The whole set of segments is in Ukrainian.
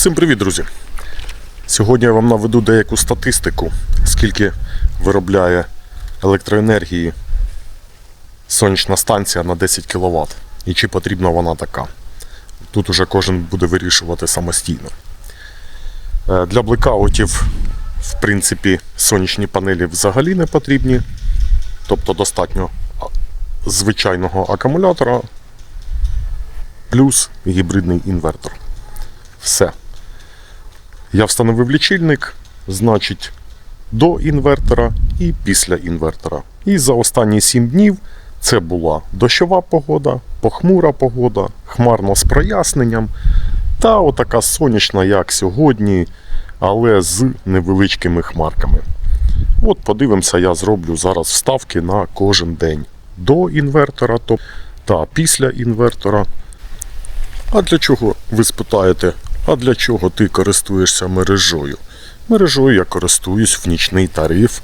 Всім привіт, друзі! Сьогодні я вам наведу деяку статистику, скільки виробляє електроенергії сонячна станція на 10 кВт і чи потрібна вона така. Тут уже кожен буде вирішувати самостійно. Е, Для блекаутів, в принципі, сонячні панелі взагалі не потрібні. Тобто достатньо звичайного акумулятора плюс гібридний інвертор. Все. Я встановив лічильник, значить, до інвертора і після інвертора. І за останні 7 днів це була дощова погода, похмура погода, хмарно з проясненням. Та отака сонячна, як сьогодні, але з невеличкими хмарками. От подивимося, я зроблю зараз вставки на кожен день до інвертора то- та після інвертора. А для чого ви спитаєте, а для чого ти користуєшся мережою? Мережою я користуюсь в нічний тариф,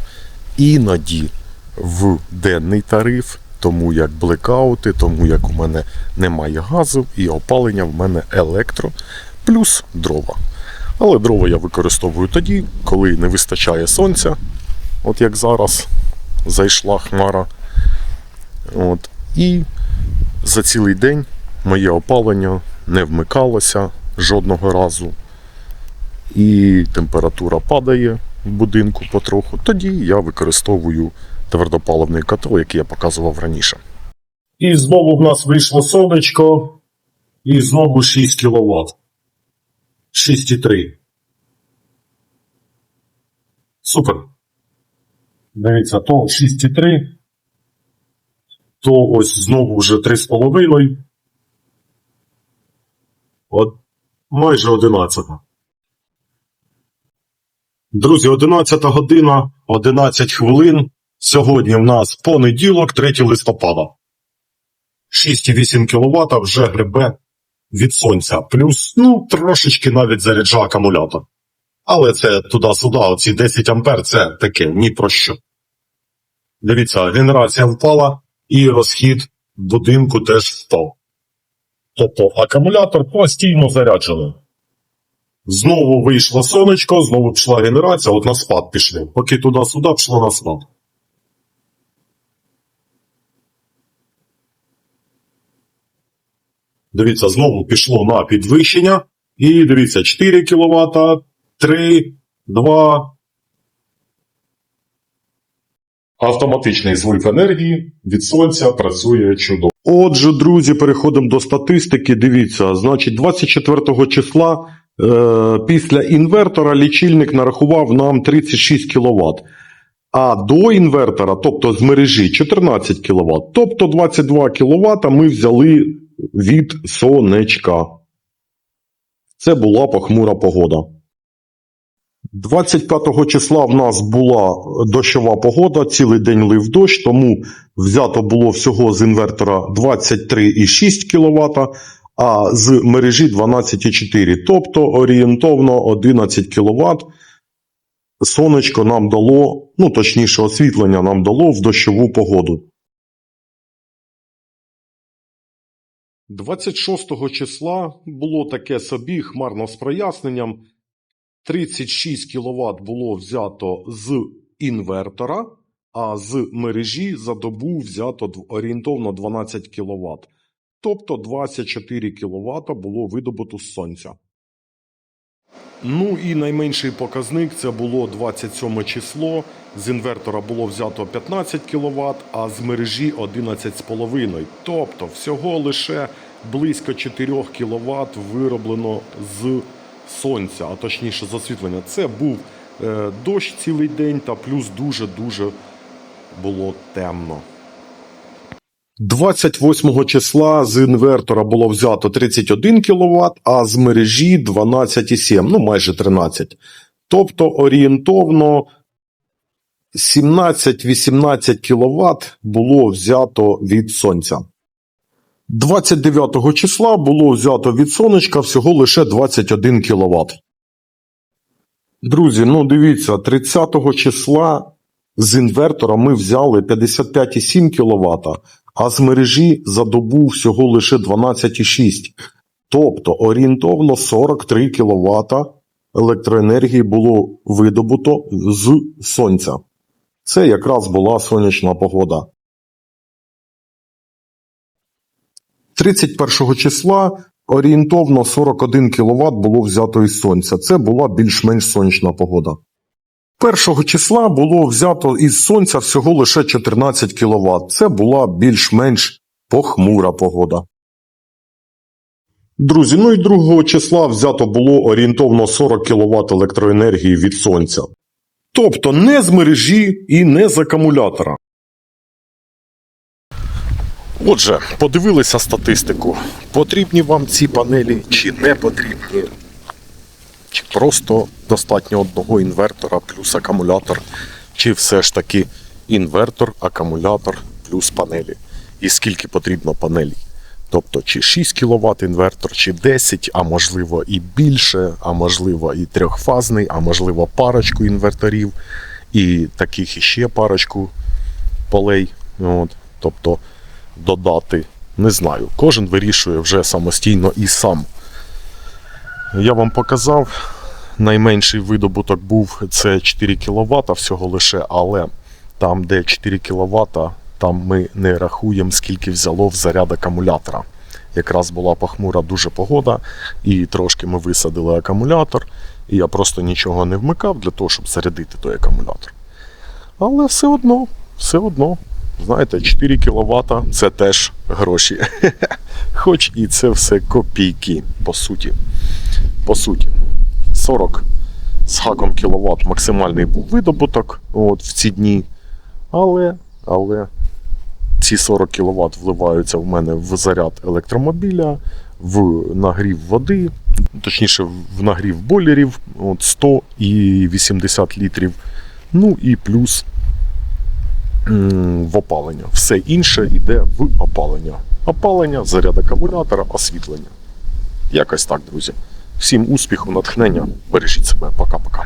іноді в денний тариф, тому як блекаути, тому як у мене немає газу і опалення в мене електро, плюс дрова. Але дрова я використовую тоді, коли не вистачає сонця, от як зараз зайшла хмара. От, і за цілий день моє опалення не вмикалося жодного разу. І температура падає в будинку потроху. Тоді я використовую твердопаливний котел, який я показував раніше. І знову в нас вийшло сонечко. І знову 6 кВт. 6,3. Супер. Дивіться, то 6,3. То ось знову вже 3,5. От майже 11. Друзі, 11 година, 11 хвилин. Сьогодні в нас понеділок, 3 листопада. 6,8 кВт вже гребе від сонця. Плюс, ну, трошечки навіть заряджа акумулятор. Але це туди-сюди, оці 10 ампер це таке ні про що. Дивіться, генерація впала і розхід будинку теж впав. Тобто акумулятор постійно заряджений. Знову вийшло сонечко, знову пішла генерація, от на спад пішли. Поки туди-сюди пішло на спад. Дивіться, знову пішло на підвищення. І дивіться, 4 кВт, 3, 2. Автоматичний злив енергії від сонця працює чудово. Отже, друзі, переходимо до статистики. Дивіться, значить, 24 числа е, після інвертора лічильник нарахував нам 36 кВт. А до інвертора, тобто з мережі, 14 кВт. Тобто 22 кВт ми взяли від сонечка. Це була похмура погода. 25 числа в нас була дощова погода, цілий день лив дощ, тому взято було всього з інвертора 23,6 кВт, а з мережі 12,4, тобто орієнтовно 11 кВт. Сонечко нам дало, ну точніше, освітлення нам дало в дощову погоду. 26 числа було таке собі хмарно з проясненням. 36 кВт було взято з інвертора, а з мережі за добу взято орієнтовно 12 кВт. Тобто 24 кВт було видобуто з сонця. Ну і найменший показник це було 27 число. З інвертора було взято 15 кВт, а з мережі 11,5. Тобто всього лише близько 4 кВт вироблено з сонця, а точніше з освітлення. Це був е, дощ цілий день та плюс дуже-дуже було темно. 28 числа з інвертора було взято 31 кВт, а з мережі 12,7, ну майже 13. Тобто орієнтовно 17-18 кВт було взято від сонця. 29 числа було взято від сонечка всього лише 21 кВт. Друзі, ну дивіться, 30 числа з інвертора ми взяли 55,7 кВт, а з мережі за добу всього лише 12,6. Тобто орієнтовно 43 кВт електроенергії було видобуто з сонця. Це якраз була сонячна погода. 31 числа орієнтовно 41 кВт було взято із сонця. Це була більш-менш сонячна погода. 1 числа було взято із сонця всього лише 14 кВт. Це була більш-менш похмура погода. Друзі, ну і 2 числа взято було орієнтовно 40 кВт електроенергії від сонця. Тобто не з мережі і не з акумулятора. Отже, подивилися статистику. Потрібні вам ці панелі чи не потрібні? Чи просто достатньо одного інвертора плюс акумулятор, чи все ж таки інвертор, акумулятор плюс панелі? І скільки потрібно панелей? Тобто, чи 6 кВт інвертор, чи 10, а можливо і більше, а можливо і трьохфазний, а можливо парочку інверторів, і таких іще парочку полей. От. Тобто додати, не знаю. Кожен вирішує вже самостійно і сам. Я вам показав, найменший видобуток був це 4 кВт всього лише, але там, де 4 кВт, там ми не рахуємо, скільки взяло в заряд акумулятора. Якраз була похмура дуже погода, і трошки ми висадили акумулятор, і я просто нічого не вмикав для того, щоб зарядити той акумулятор. Але все одно, все одно, знаєте, 4 кВт це теж гроші. Хоч і це все копійки, по суті. По суті. 40 з хаком кВт максимальний був видобуток от, в ці дні. Але, але ці 40 кВт вливаються в мене в заряд електромобіля, в нагрів води, точніше, в нагрів бойлерів от 100 і 80 літрів. Ну і плюс в опалення. Все інше йде в опалення. Опалення, заряд акумулятора, освітлення. Якось так, друзі. Всім успіху, натхнення. Бережіть себе. Пока-пока.